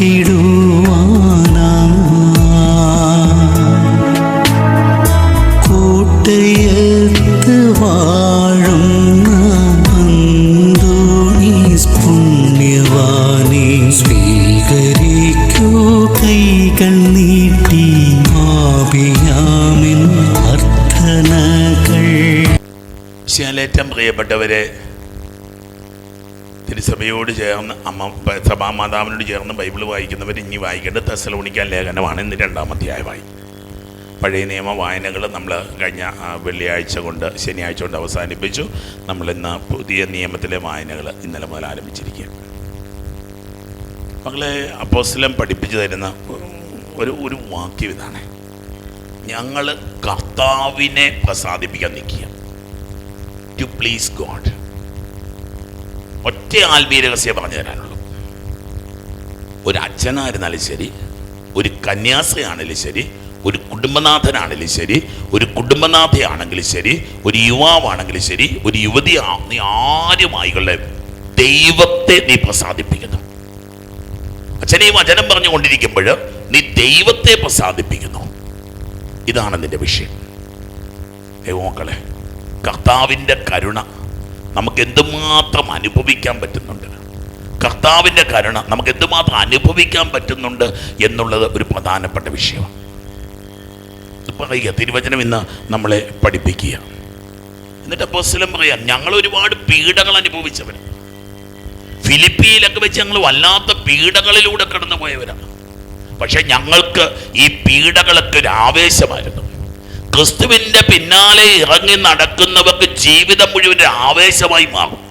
നൽകിടുവാനാ കോട്ടയത്ത് വാഴുന്ന അന്തോണീസ് പുണ്യവാനെ സ്വീകരിക്കൂ. കൈകൾ നീട്ടി ആപിയാമിൻ അർത്ഥനകൾ. ശാലേറ്റം പ്രിയപ്പെട്ടവരെ തിരുസഭയോട് ചേർന്ന് അമ്മ സഭാമാതാവിനോട് ചേർന്ന് ബൈബിൾ വായിക്കുന്നവർ ഇനി വായിക്കേണ്ട തെസലോണിക്കാൻ ലേഖനമാണ് ഇന്ന് രണ്ടാം അധ്യായമായി. പഴയ നിയമ വായനകൾ നമ്മൾ കഴിഞ്ഞ വെള്ളിയാഴ്ച കൊണ്ട് ശനിയാഴ്ച കൊണ്ട് അവസാനിപ്പിച്ചു. നമ്മൾ ഇന്ന് പുതിയ നിയമത്തിലെ വായനകൾ ഇന്നലെ മുതൽ ആരംഭിച്ചിരിക്കുക മകളെ അപ്പോസ്ലം പഠിപ്പിച്ചു തരുന്ന ഒരു ഒരു വാക്യം ഇതാണ്. ഞങ്ങൾ കർത്താവിനെ പ്രസാദിപ്പിക്കാൻ നിൽക്കുക ടു പ്ലീസ് ഗോഡ് ഒറ്റ ആത്മീയ രഹസ്യം പറഞ്ഞു തരാനുള്ളൂ ഒരു അച്ഛനായിരുന്നാലും ശരി ഒരു കന്യാസയാണെങ്കിലും ശരി ഒരു കുടുംബനാഥനാണെങ്കിലും ശരി ഒരു കുടുംബനാഥയാണെങ്കിലും ശരി ഒരു യുവാവാണെങ്കിലും ശരി ഒരു യുവതി നീ ആരുമായികളുടെ ദൈവത്തെ നീ പ്രസാദിപ്പിക്കുന്നു. അച്ഛനെ ഈ വചനം പറഞ്ഞുകൊണ്ടിരിക്കുമ്പോൾ നീ ദൈവത്തെ പ്രസാദിപ്പിക്കുന്നു. ഇതാണ് നിന്റെ വിഷയം. ദൈവമക്കളെ കർത്താവിന്റെ കരുണ നമുക്ക് എന്തുമാത്രം അനുഭവിക്കാൻ പറ്റുന്നുണ്ട്? കർത്താവിന്റെ കരുണ നമുക്ക് എന്തുമാത്രം അനുഭവിക്കാൻ പറ്റുന്നുണ്ട് എന്നുള്ളത് ഒരു പ്രധാനപ്പെട്ട വിഷയമാണ്. പറയുക തിരുവചനം ഇന്ന് നമ്മളെ പഠിപ്പിക്കുക. എന്നിട്ട് അപ്പോസ്തലൻ പറയാം ഞങ്ങൾ ഒരുപാട് പീഡകൾ അനുഭവിച്ചവർ ഫിലിപ്പിയിലൊക്കെ വെച്ച് ഞങ്ങൾ വല്ലാത്ത പീഡകളിലൂടെ കടന്നു പോയവരാണ് പക്ഷെ ഞങ്ങൾക്ക് ഈ പീഡകളൊക്കെ ഒരു ആവേശമായിരുന്നു. ക്രിസ്തുവിന്റെ പിന്നാലെ ഇറങ്ങി നടക്കുന്നവർക്ക് ജീവിതം മുഴുവൻ ആവേശമായി മാറും.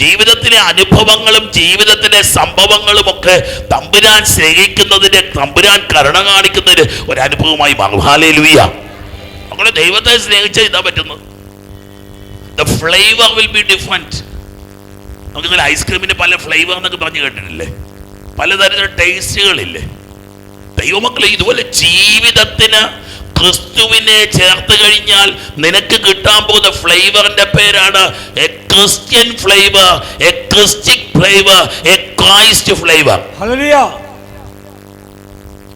ജീവിതത്തിലെ അനുഭവങ്ങളും ജീവിതത്തിലെ സംഭവങ്ങളും ഒക്കെ തമ്പുരാൻ സ്നേഹിക്കുന്നതിന് തമ്പുരാൻ കരുണ കാണിക്കുന്നതിന് ഒരു അനുഭവമായി മാറും. ഹാലേ ലുയ്യ അങ്ങനെ ദൈവത്തെ സ്നേഹിച്ചാൽ ഇതാ പറ്റുന്നത്. ഫ്ലേവർ വിൽ ബി ഡിഫറെന്റ് നമുക്ക് ഐസ്ക്രീമിന് പല ഫ്ലേവർ എന്നൊക്കെ പറഞ്ഞു കേട്ടിട്ടില്ലേ? പലതരത്തിലുള്ള ടേസ്റ്റുകളില്ലേ ദൈവമക്കളെ ഇതുപോലെ ജീവിതത്തിന് ക്രിസ്തുവിനെ ചേർത്ത് കഴിഞ്ഞാൽ നിനക്ക് കിട്ടാൻ പോകുന്ന ഫ്ലേവറിന്റെ പേരാണ് a Christian flavour a Christic flavour a Christ flavour.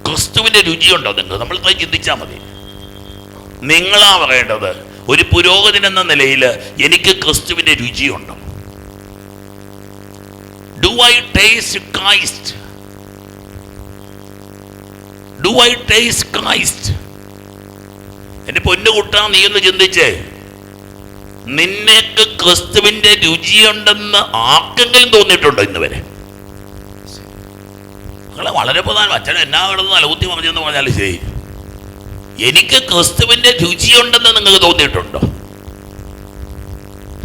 ക്രിസ്തുവിന്റെ രുചിയുണ്ടോ നിങ്ങൾ നമ്മൾ ചിന്തിച്ചാൽ മതി. നിങ്ങളാ പറയേണ്ടത് ഒരു പുരോഗതിൻ എന്ന നിലയിൽ എനിക്ക് ക്രിസ്തുവിന്റെ രുചിയുണ്ടോ? Do I taste Christ do I taste Christ എന്റെ പൊന്നു കുട്ടാ നീ ഒന്ന് ചിന്തിച്ചേ. നിന്നേക്ക് ക്രിസ്തുവിന്റെ രുചിയുണ്ടെന്ന് ആർക്കെങ്കിലും തോന്നിയിട്ടുണ്ടോ ഇന്ന് വരെ വളരെ പ്രധാനം. അച്ഛൻ എന്നാ കിടന്ന് അലൂത്തി പറഞ്ഞെന്ന് പറഞ്ഞാൽ ശരി. എനിക്ക് ക്രിസ്തുവിന്റെ രുചിയുണ്ടെന്ന് നിങ്ങൾക്ക് തോന്നിയിട്ടുണ്ടോ?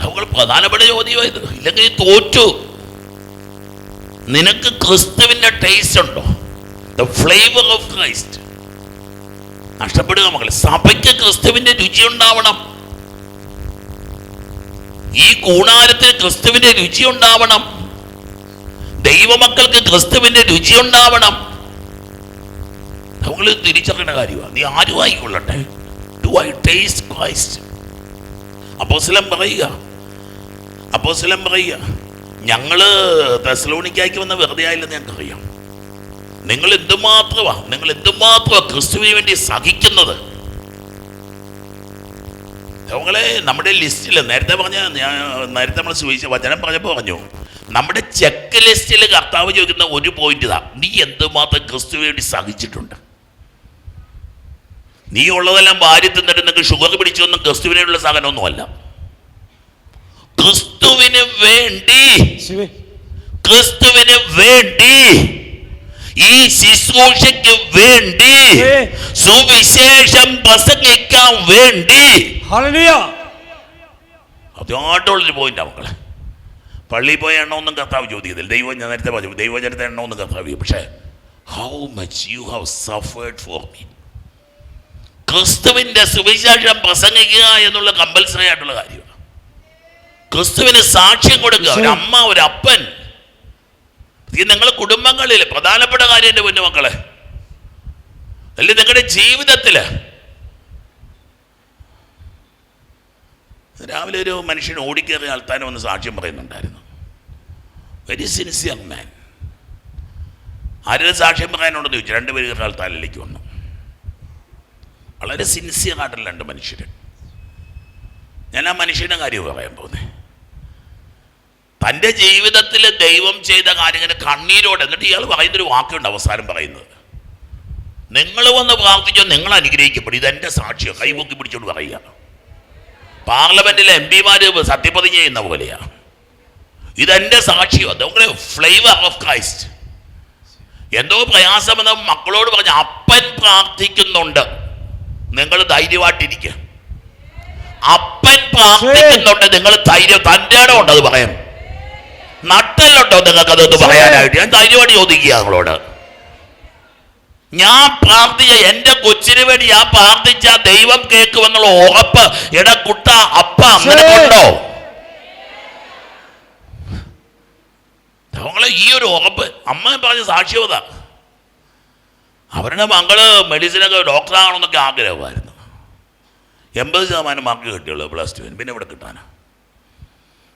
അവൾ പ്രധാനപ്പെട്ട ചോദ്യമായത് ഇല്ലെങ്കിൽ തോറ്റു. നിനക്ക് ക്രിസ്തുവിന്റെ ടേസ്റ്റ് ഉണ്ടോ? ദ ഫ്ലേവർ ഓഫ് ക്രൈസ്റ്റ് നഷ്ടപ്പെടുക മക്കളെ. സഭയ്ക്ക് ക്രിസ്തുവിന്റെ രുചി ഉണ്ടാവണം. ഈ കൂണാരത്തിന് ക്രിസ്തുവിന്റെ രുചി ഉണ്ടാവണം. ദൈവമക്കൾക്ക് ക്രിസ്തുവിന്റെ രുചി ഉണ്ടാവണം. നമ്മൾ തിരിച്ചറിയുന്ന കാര്യമാണ്. നീ ആരും ആയിക്കൊള്ളട്ടെ. ഡു ഐ ടേസ്റ്റ് ക്രൈസ്റ്റ് അപ്പോസ്ലം പറയുക. അപ്പോസ്ലം പറയുക ഞങ്ങൾ തെസലോണിക്കായ്ക്ക് വന്ന വെറുതെ ആയില്ലെന്ന് ഞങ്ങൾക്കറിയാം. നിങ്ങൾ എന്തുമാത്രമാണ് നിങ്ങൾ എന്തുമാത്രമാണ് ക്രിസ്തുവിന് വേണ്ടി സഹിക്കുന്നത്? നമ്മളെ നമ്മുടെ ലിസ്റ്റിൽ നേരത്തെ പറഞ്ഞ ഞാൻ നേരത്തെ നമ്മൾ ചോദിച്ച വചനം പറഞ്ഞപ്പോൾ പറഞ്ഞു നമ്മുടെ ചെക്ക് ലിസ്റ്റിൽ കർത്താവ് ചോദിക്കുന്ന ഒരു പോയിന്റ് ഇതാ. നീ എന്തുമാത്രം ക്രിസ്തുവിന് വേണ്ടി സഹിച്ചിട്ടുണ്ട്? നീ ഉള്ളതെല്ലാം ഭാര്യ തിന്നിട്ട് നിങ്ങൾക്ക് ഷുഗർ പിടിച്ചൊന്നും ക്രിസ്തുവിനുള്ള സാധനമൊന്നുമല്ല. ക്രിസ്തുവിന് വേണ്ടി ക്രിസ്തുവിന് വേണ്ടി ഈ ശുശ്രൂഷയ്ക്ക് വേണ്ടി സുവിശേഷം പ്രസംഗിക്കാൻ വേണ്ടി അതായിട്ടുള്ളൊരു പോയിന്റ് മക്കളെ. പള്ളിയിൽ പോയ എണ്ണമൊന്നും കർത്താവ് ചോദിക്കത്തില്ല. ദൈവം ഞാൻ നേരത്തെ പറഞ്ഞു ദൈവജനത്തെ എണ്ണമൊന്നും കർത്താവ് പക്ഷേ how much you have suffered for me ക്രിസ്തുവിന്റെ സുവിശേഷം പ്രസംഗിക്കുക എന്നുള്ള കമ്പൽസറി ആയിട്ടുള്ള കാര്യമാണ്. ക്രിസ്തുവിന് സാക്ഷ്യം കൊടുക്കുക. ഒരു അമ്മ ഒരു അപ്പൻ ഇത് നിങ്ങളുടെ കുടുംബങ്ങളിൽ പ്രധാനപ്പെട്ട കാര്യം എന്റെ പൊന്നുമക്കളെ അല്ലെ നിങ്ങളുടെ ജീവിതത്തിൽ രാവിലെ ഒരു മനുഷ്യൻ ഓടിക്കേറിയ ആൾത്താനും വന്ന് സാക്ഷ്യം പറയുന്നുണ്ടായിരുന്നു. വെരി സിൻസിയർ മാൻ ആരും സാക്ഷ്യം പറയാനുണ്ടെന്ന് ചോദിച്ചു. രണ്ടുപേര് കയറിയ ആൾത്താനിലേക്ക് വന്നു. വളരെ സിൻസിയർ ആയിട്ടുള്ള രണ്ട് മനുഷ്യർ ഞാൻ ആ മനുഷ്യന്റെ കാര്യം പറയാൻ പോകുന്നത് തന്റെ ജീവിതത്തിൽ ദൈവം ചെയ്ത കാര്യങ്ങൾ കണ്ണീരോടെ. എന്നിട്ട് ഇയാൾ പറയുന്നൊരു വാക്കുണ്ട് അവസാനം പറയുന്നത്. നിങ്ങൾ വന്ന് പ്രാർത്ഥിച്ചോ നിങ്ങൾ അനുഗ്രഹിക്കപ്പെടും. ഇതെന്റെ സാക്ഷ്യം. കൈപൊക്കി പിടിച്ചോണ്ട് പറയുക. പാർലമെന്റിലെ എം പിമാര് സത്യപ്രതിജ്ഞ ചെയ്യുന്ന പോലെയാ. ഇതെന്റെ സാക്ഷ്യം. അതുകൊണ്ട് ഫ്ലേവർ ഓഫ് ക്രൈസ്റ്റ് എന്തോ പ്രയാസമെന്ന് മക്കളോട് പറഞ്ഞ അപ്പൻ പ്രാർത്ഥിക്കുന്നുണ്ട്. നിങ്ങൾ ധൈര്യമായിട്ടിരിക്കുക അപ്പൻ പ്രാർത്ഥിക്കുന്നുണ്ട്. നിങ്ങൾ ധൈര്യം തന്റെ ഇടം ഉണ്ടത് അത് പറയാൻ. നട്ടലുണ്ടോ നിങ്ങൾക്ക് അതൊന്ന് പറയാനായിട്ട്? ഞാൻ ധൈര്യമായിട്ട് ചോദിക്കുക നിങ്ങളോട്? ഞാൻ പ്രാർത്ഥിച്ച എന്റെ കൊച്ചിന് വേണ്ടി ഞാൻ പ്രാർത്ഥിച്ച ദൈവം കേൾക്കുമെന്നുള്ള ഉറപ്പ് എടാ കുട്ട അപ്പ നിനക്കുണ്ടോ ഞങ്ങളെ ഈ ഒരു ഉറപ്പ് അമ്മ പറഞ്ഞ സാക്ഷ്യവത അവരുടെ മകൾ മെഡിസിനൊക്കെ ഡോക്ടറാകണമെന്നൊക്കെ ആഗ്രഹമായിരുന്നു. എൺപത് ശതമാനം മാർക്ക് കിട്ടിയുള്ളൂ പ്ലസ് ടുവിന് പിന്നെ ഇവിടെ കിട്ടാനാ?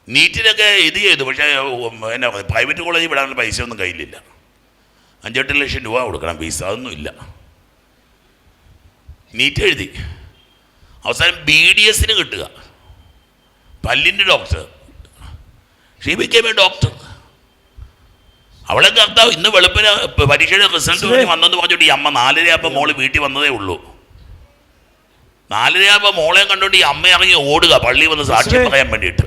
നീറ്റിനൊക്കെ ഇത് ചെയ്തു. പക്ഷേ എന്നെ എന്നാ പ്രൈവറ്റ് കോളേജിൽ വിടാനുള്ള പൈസ ഒന്നും കയ്യിലില്ല. അഞ്ചെട്ട് ലക്ഷം രൂപ കൊടുക്കണം. ഫീസ് അതൊന്നും ഇല്ല. നീറ്റ് എഴുതി. അവസാനം ബി ഡി എസിന് കിട്ടുക. പല്ലിന്റെ doctor. She became a doctor അവളെ കർത്താവ് ഇന്ന് വെളുപ്പിന് പരീക്ഷയുടെ റിസൾട്ട് വന്നെന്ന് പറഞ്ഞോണ്ട് ഈ അമ്മ നാലരയാകുമ്പോൾ മോൾ വീട്ടിൽ വന്നതേ ഉള്ളൂ. നാലരയാകുമ്പോൾ മോളെ കണ്ടോണ്ട് ഈ അമ്മ ഇറങ്ങി ഓടുക പള്ളി വന്ന് സാക്ഷ്യം പറയാൻ വേണ്ടിയിട്ട്.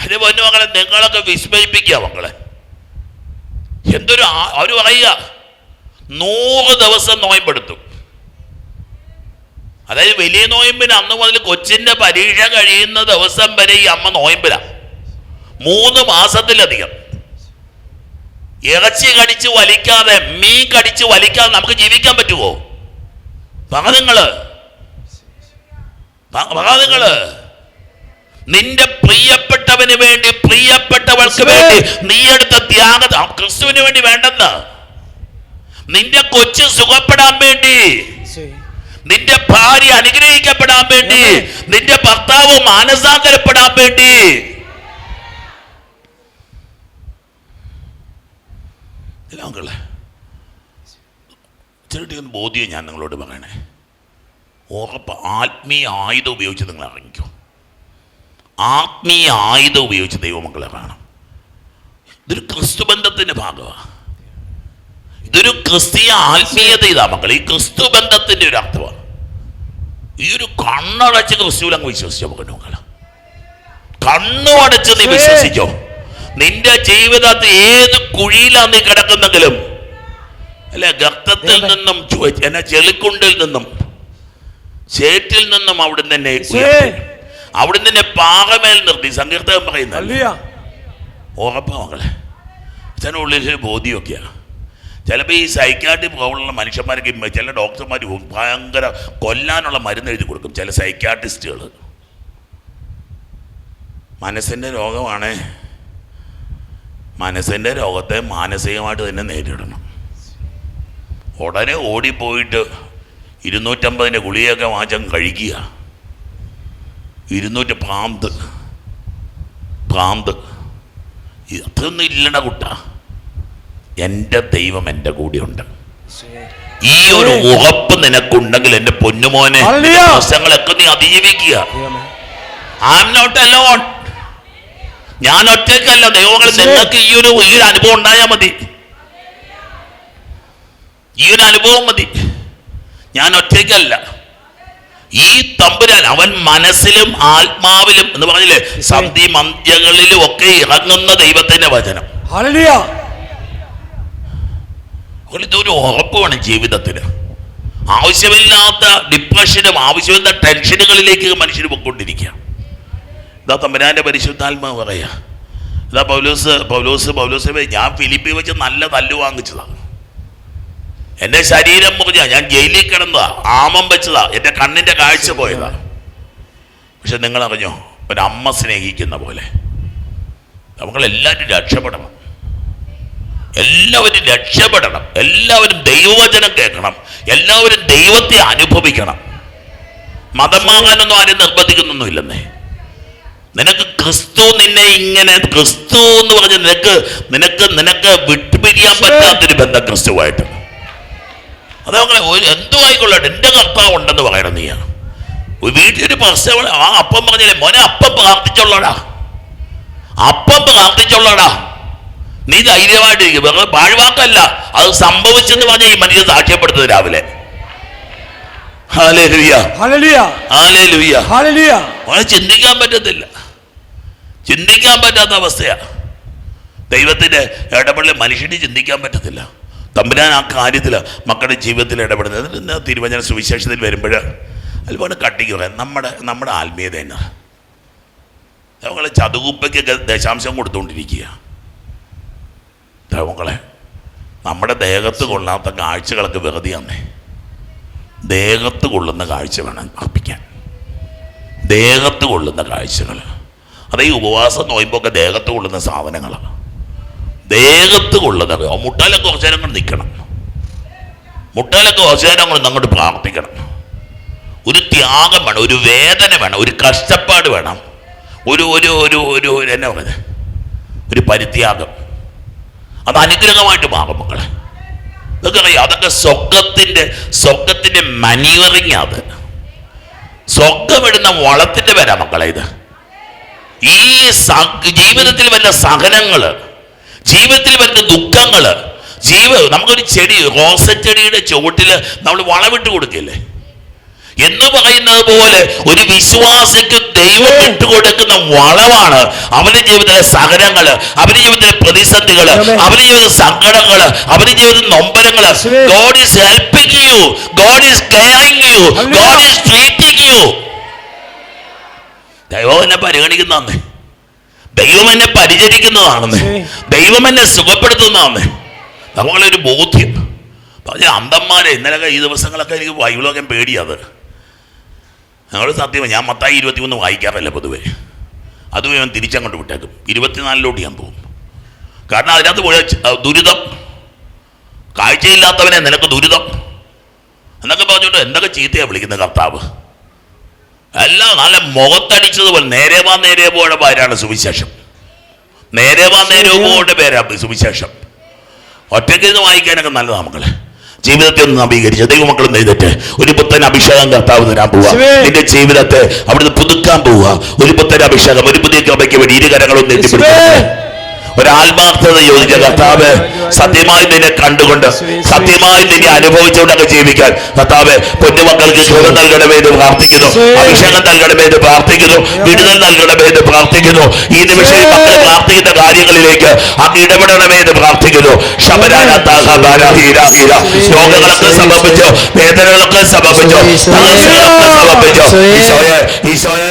അതിന് പൊന്നു മക്കളെ നിങ്ങളൊക്കെ വിസ്മയിപ്പിക്കുക മക്കളെ. എന്തൊരു അവർ പറയുക നൂറ് ദിവസം നോയമ്പെടുത്തു. അതായത് വലിയ നോയമ്പിന് അന്ന് മുതൽ കൊച്ചിന്റെ പരീക്ഷ കഴിയുന്ന ദിവസം വരെ ഈ അമ്മ നോയമ്പില. മൂന്ന് മാസത്തിലധികം. ഇറച്ചി കടിച്ച് വലിക്കാതെ മീൻ കടിച്ച് വലിക്കാതെ നമുക്ക് ജീവിക്കാൻ പറ്റുമോ പറ നിങ്ങൾ. നിന്റെ പ്രിയപ്പെട്ടവന് വേണ്ടി പ്രിയപ്പെട്ടവൾക്ക് വേണ്ടി നീ എടുത്ത ത്യാഗ ക്രിസ്തുവിന് വേണ്ടി വേണ്ടെന്ന് നിന്റെ കൊച്ചു സുഖപ്പെടാൻ വേണ്ടി നിന്റെ ഭാര്യ അനുഗ്രഹിക്കപ്പെടാൻ വേണ്ടി നിന്റെ ഭർത്താവ് മാനസാന്തരപ്പെടാൻ വേണ്ടി. ഇല്ല മക്കളെ. ചെറിയൊരു ബോധ്യം ഞാൻ നിങ്ങളോട് പറയണേ. ഉറപ്പ് ആത്മീയ ആയുധം ഉപയോഗിച്ച് നിങ്ങൾ ഇറങ്ങിക്കോ. ആത്മീയ ആയുധം ഉപയോഗിച്ച് ദൈവമക്കളെ കാണാം ഇതൊരു ക്രിസ്തു ബന്ധത്തിന്റെ ഭാഗമാണ് ഇതൊരു ക്രിസ്തീയ ആത്മീയത ഇതാ മക്കൾ ഈ ക്രിസ്തു ബന്ധത്തിന്റെ ഒരു അർത്ഥമാണ്. ഈ ഒരു കണ്ണടച്ച് ക്രിസ്തുവിൽ അങ്ങ് വിശ്വസിച്ചോ മക്കൾ മക്കളെ. കണ്ണു അടച്ച് നീ വിശ്വസിച്ചോ. നിന്റെ ജീവിതത്തിൽ ഏത് കുഴിയിലാണ് നീ കിടക്കുന്നെങ്കിലും അല്ലെ ഗർത്തത്തിൽ നിന്നും എന്നെ ചെളിക്കുണ്ടിൽ നിന്നും ചേറ്റിൽ നിന്നും അവിടുന്ന് തന്നെ. അവിടുന്ന് നിന്നെ പാകമേൽ നിർത്തി. സങ്കീർത്തകം പറയുന്ന ഉറപ്പാ മകളെ. അച്ഛനുള്ളിൽ ബോധ്യമൊക്കെയാണ് ചിലപ്പോൾ ഈ സൈക്കാട്രി പ്രോബ്ലമുള്ള മനുഷ്യന്മാരൊക്കെ ഇമ്മ- ചില ഡോക്ടർമാർ ഭയങ്കര കൊല്ലാനുള്ള മരുന്ന് എഴുതി കൊടുക്കും ചില സൈക്കാട്രിസ്റ്റുകൾ മനസ്സിന്റെ രോഗമാണ്. മനസ്സിന്റെ രോഗത്തെ മാനസികമായിട്ട് തന്നെ നേരിടണം. ഉടനെ ഓടിപ്പോയിട്ട് ഇരുന്നൂറ്റമ്പതിന്റെ ഗുളിയൊക്കെ വാചം കഴിക്കുക. ഇരുന്നൂറ്റ് പ്രാന്ത് പ്രാന്ത് അത്രയൊന്നും ഇല്ലട കുട്ട. എന്റെ ദൈവം എന്റെ കൂടെയുണ്ട്. ഈ ഒരു ഉറപ്പ് നിനക്കുണ്ടെങ്കിൽ എന്റെ പൊന്നുമോനെ പ്രശ്നങ്ങളൊക്കെ നീ അതിജീവിക്കുക. ഐ ആം നോട്ട് അലോൺ ഞാൻ ഒറ്റയ്ക്കല്ല. ദൈവങ്ങൾ നിങ്ങൾക്ക് ഈ ഒരു ഈ ഒരു അനുഭവം ഉണ്ടായാൽ മതി. ഈ ഒരു അനുഭവം മതി. ഞാൻ ഒറ്റയ്ക്കല്ല. ഈ തമ്പുരാൻ അവൻ മനസ്സിലും ആത്മാവിലും എന്ന് പറഞ്ഞില്ലേ? സന്ധി മന്ത്യങ്ങളിലും ഒക്കെ ഇറങ്ങുന്ന ദൈവത്തിന്റെ വചനം. ഇതൊരു വേണം ജീവിതത്തിന്. ആവശ്യമില്ലാത്ത ഡിപ്രഷനും ആവശ്യമില്ലാത്ത ടെൻഷനുകളിലേക്ക് മനുഷ്യർ പോയിക്കൊണ്ടിരിക്കുക ഇതാ തമ്പുരാന്റെ പരിശുദ്ധാത്മാവ് പറയാ. ഇതാ പൗലോസ് പൗലോസ് പൗലോസ് ഞാൻ ഫിലിപ്പി വെച്ച് നല്ല തല്ല് വാങ്ങിച്ചതാണ് എന്റെ ശരീരം മുറിഞ്ഞ ഞാൻ ജയിലിൽ കിടന്നതാ ആമം വെച്ചതാ എന്റെ കണ്ണിന്റെ കാഴ്ച പോയതാ. പക്ഷെ നിങ്ങൾ അറിഞ്ഞോ ഒരമ്മ സ്നേഹിക്കുന്ന പോലെ. നമ്മളെല്ലാവരും രക്ഷപ്പെടണം. എല്ലാവരും രക്ഷപ്പെടണം. എല്ലാവരും ദൈവവചനം കേൾക്കണം. എല്ലാവരും ദൈവത്തെ അനുഭവിക്കണം. മതം വാങ്ങാനൊന്നും ആരും നിർബന്ധിക്കുന്നൊന്നുമില്ലെന്നേ. നിനക്ക് ക്രിസ്തു നിന്നെ ഇങ്ങനെ ക്രിസ്തു എന്ന് പറഞ്ഞ് നിനക്ക് നിനക്ക് നിനക്ക് വിട്ടുപിരിയാൻ പറ്റാത്തൊരു ബന്ധം ക്രിസ്തുവായിട്ട്. അതങ്ങനെ ഒരു എന്തോ ആയിക്കൊള്ളട്ടെ എന്റെ കർത്താവ് ഉണ്ടെന്ന് പറയണം നീയാണ് ഒരു വീട്ടിലൊരു പ്രശ്നം ആ അപ്പം പറഞ്ഞില്ലേ മോനെ അപ്പം പ്രാർത്ഥിച്ചോളടാ അപ്പം പ്രാർത്ഥിച്ചോളടാ നീ ധൈര്യമായിട്ടിരിക്കും. വേറെ പാഴ്വാക്കല്ല അത് സംഭവിച്ചെന്ന് പറഞ്ഞ ഈ മനുഷ്യൻ സാക്ഷ്യപ്പെടുത്തത് രാവിലെ. ചിന്തിക്കാൻ പറ്റത്തില്ല. ചിന്തിക്കാൻ പറ്റാത്ത അവസ്ഥയാണ് ദൈവത്തിന്റെ ഇടപെടൽ മനുഷ്യന് ചിന്തിക്കാൻ പറ്റത്തില്ല. തമ്പുരാൻ ആ കാര്യത്തിൽ മക്കളുടെ ജീവിതത്തിൽ ഇടപെടുന്നത്. തിരുവചന സുവിശേഷത്തിൽ വരുമ്പോൾ അതുപോലെ കട്ടിക്ക് പറയാം. നമ്മുടെ നമ്മുടെ ആത്മീയത തന്നെ. നമ്മൾ ചതുകുപ്പയ്ക്കൊക്കെ ദശാംശം കൊടുത്തുകൊണ്ടിരിക്കുക മക്കളെ നമ്മുടെ ദേഹത്ത് കൊള്ളാത്ത കാഴ്ചകളൊക്കെ വെറുതെയാന്നേ ദേഹത്ത് കൊള്ളുന്ന കാഴ്ച വേണം അർപ്പിക്കാൻ. ദേഹത്ത് കൊള്ളുന്ന കാഴ്ചകൾ അതേ ഉപവാസം നോയിമ്പൊക്കെ ദേഹത്ത് കൊള്ളുന്ന സാധനങ്ങളാണ് ദേഹത്ത് കൊള്ളുന്ന മുട്ടാലൊക്കെ കുറച്ച് നേരം കൊണ്ട് നിൽക്കണം. മുട്ടാലൊക്കെ കുറച്ച് നേരം കൊണ്ട് അങ്ങോട്ട് പ്രാർത്ഥിക്കണം. ഒരു ത്യാഗം വേണം ഒരു വേദന വേണം ഒരു കഷ്ടപ്പാട് വേണം. ഒരു ഒരു ഒരു ഒരു എന്നെ പറയുന്നത് ഒരു പരിത്യാഗം. അത് അനുഗ്രഹമായിട്ട് മാറും മക്കളെ. അറിയാം അതൊക്കെ സ്വർഗത്തിന്റെ സ്വർഗത്തിന്റെ മനിയറിങ് അത്. സ്വർഗമിടുന്ന വളത്തിന്റെ പേരാ മക്കളെ ഇത്. ഈ ജീവിതത്തിൽ വല്ല സഹനങ്ങൾ. ജീവിതത്തിൽ വരുന്ന ദുഃഖങ്ങൾ ജീവ നമുക്കൊരു ചെടി റോസ ചെടിയുടെ ചുവട്ടിൽ നമ്മൾ വളമിട്ട് കൊടുക്കില്ലേ? എന്ന് പറയുന്നത് പോലെ ഒരു വിശ്വാസിക്ക് ദൈവം ഇട്ട് കൊടുക്കുന്ന വളമാണ് അവന്റെ ജീവിതത്തിലെ സഹനങ്ങൾ അവന്റെ ജീവിതത്തിലെ പ്രതിസന്ധികൾ അവന്റെ ജീവിതത്തിലെ സങ്കടങ്ങൾ അവന്റെ ജീവിതത്തിലെ നൊമ്പരങ്ങൾ. God is helping you God is caring you God is treating you ദൈവം എന്നെ പരിഗണിക്കുന്നതാന്നേ ദൈവം എന്നെ പരിചരിക്കുന്നതാണെന്ന്. ദൈവം എന്നെ സുഖപ്പെടുത്തുന്നതാന്നേ നമ്മളൊരു ബോധ്യം. പറഞ്ഞ അന്തന്മാരെ ഇന്നലെ ഈ ദിവസങ്ങളൊക്കെ എനിക്ക് ബൈബിളൊക്കെ പേടിയത് ഞങ്ങൾ സത്യം ഞാൻ മത്തായി ഇരുപത്തിമൂന്ന് വായിക്കാറില്ല പൊതുവെ. അതും ഞാൻ തിരിച്ചങ്ങോട്ട് വിട്ടേക്കും. ഇരുപത്തിനാലിലോട്ട് ഞാൻ പോകും. കാരണം അതിനകത്ത് പോയ ദുരിതം. കാഴ്ചയില്ലാത്തവനെ നിനക്ക് ദുരിതം. എന്നൊക്കെ പറഞ്ഞിട്ട് എന്തൊക്കെ ചീത്തയാണ് വിളിക്കുന്നത് കർത്താവ്? എല്ലാം നല്ല മുഖത്തടിച്ചതുപോലെ നേരെ വാ നേരെ പോയുടെ പേരാണ് സുവിശേഷം. നേരെ വാ നേരെ പോയുടെ പേരാ സുവിശേഷം. ഒറ്റയ്ക്ക് ഇത് വായിക്കാനൊക്കെ നല്ലതാണ് മക്കളെ. ജീവിതത്തെ ഒന്ന് നവീകരിച്ച് ദൈവമക്കളും നെയ്തിട്ട് ഒരു പുത്തൻ അഭിഷേകം കർത്താവ് തരാൻ പോവുക. നിന്റെ ജീവിതത്തെ അവിടുന്ന് പുതുക്കാൻ പോവുക ഒരു പുത്തൻ അഭിഷേകം ഒരു പുതിയ കൃപയ്ക്ക് വേണ്ടി ഇരുകരങ്ങളും നെറ്റിപ്പിടിക്കട്ടെ ഒരാത്മാർത്ഥത യോജിച്ച കർത്താവ് സത്യമായി നിന്നെ കണ്ടുകൊണ്ട് സത്യമായി നിന്നെ അനുഭവിച്ചുകൊണ്ടൊക്കെ ജീവിക്കാൻ. കർത്താവ് പൊന്നുമക്കൾക്ക് സുഖം നൽകണമേ എന്ന് പ്രാർത്ഥിക്കുന്നു. അഭിഷേകം നൽകണമേ എന്ന് പ്രാർത്ഥിക്കുന്നു. വിടുതൽ നൽകണമേ എന്ന് പ്രാർത്ഥിക്കുന്നു. ഈ നിമിഷം മക്കൾ പ്രാർത്ഥിക്കുന്ന കാര്യങ്ങളിലേക്ക് അങ്ങ് ഇടപെടണമേ എന്ന് പ്രാർത്ഥിക്കുന്നു രോഗങ്ങളൊക്കെ സമർപ്പിച്ചു വേദനകളൊക്കെ സംബന്ധിച്ചോ തളർച്ചകളൊക്കെ സമർപ്പിച്ചു ഈശോയെ.